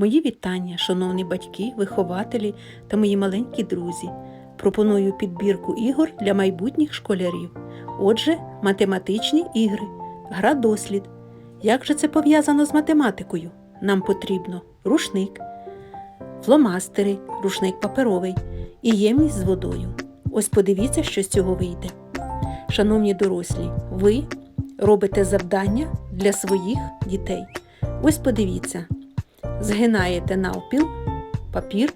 Мої вітання, шановні батьки, вихователі та мої маленькі друзі. Пропоную підбірку ігор для майбутніх школярів. Отже, математичні ігри, гра дослід. Як же це пов'язано з математикою? Нам потрібно рушник, фломастери, рушник паперовий і ємність з водою. Ось подивіться, що з цього вийде. Шановні дорослі, ви робите завдання для своїх дітей. Ось подивіться, згинаєте навпіл папір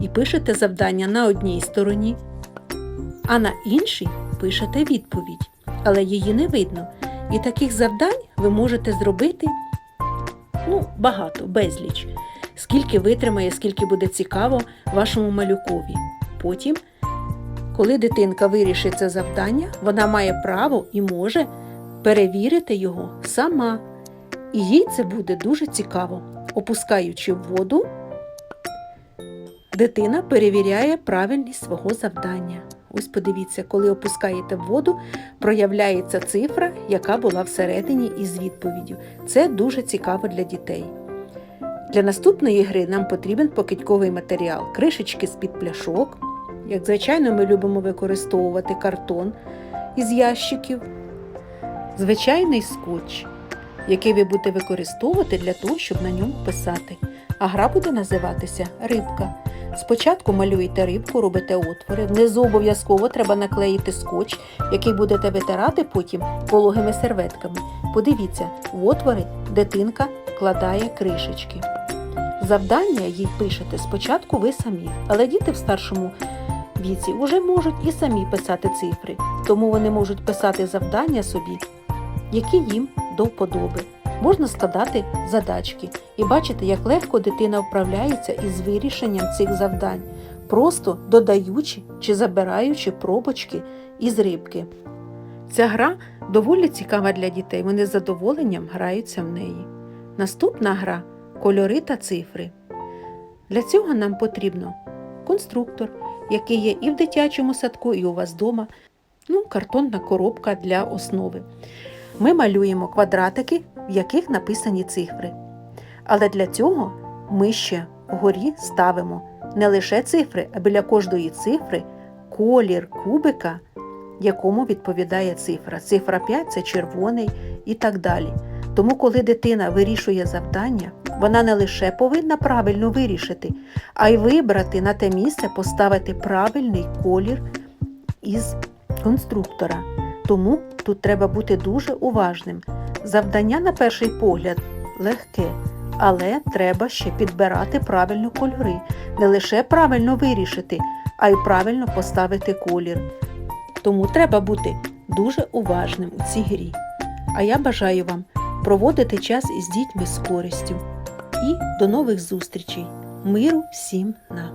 і пишете завдання на одній стороні, а на іншій пишете відповідь, але її не видно. І таких завдань ви можете зробити ну, багато, безліч. Скільки витримає, скільки буде цікаво вашому малюкові. Потім, коли дитинка вирішить це завдання, вона має право і може перевірити його сама. І їй це буде дуже цікаво. Опускаючи в воду, дитина перевіряє правильність свого завдання. Ось подивіться, коли опускаєте в воду, проявляється цифра, яка була всередині із відповіддю. Це дуже цікаво для дітей. Для наступної гри нам потрібен покидьковий матеріал, кришечки з-під пляшок. Як звичайно, ми любимо використовувати картон із ящиків, звичайний скотч, який ви будете використовувати для того, щоб на ньому писати. А гра буде називатися рибка. Спочатку малюєте рибку, робите отвори. Внизу обов'язково треба наклеїти скотч, який будете витирати потім вологими серветками. Подивіться, в отвори дитинка вкладає кришечки. Завдання їй пишете спочатку ви самі, але діти в старшому віці вже можуть і самі писати цифри, тому вони можуть писати завдання собі, які їм до вподоби. Можна складати задачки і бачите, як легко дитина вправляється із вирішенням цих завдань, просто додаючи чи забираючи пробочки із рибки. Ця гра доволі цікава для дітей, вони з задоволенням граються в неї. Наступна гра кольори та цифри. Для цього нам потрібно конструктор, який є і в дитячому садку, і у вас вдома, ну, картонна коробка для основи. Ми малюємо квадратики, в яких написані цифри. Але для цього ми ще вгорі ставимо не лише цифри, а біля кожної цифри колір кубика, якому відповідає цифра. Цифра 5 це червоний і так далі. Тому, коли дитина вирішує завдання, вона не лише повинна правильно вирішити, а й вибрати на те місце поставити правильний колір із конструктора. Тому тут треба бути дуже уважним. Завдання, на перший погляд, легке, але треба ще підбирати правильно кольори, не лише правильно вирішити, а й правильно поставити колір. Тому треба бути дуже уважним у цій грі. А я бажаю вам проводити час із дітьми з користю. І до нових зустрічей. Миру всім нам!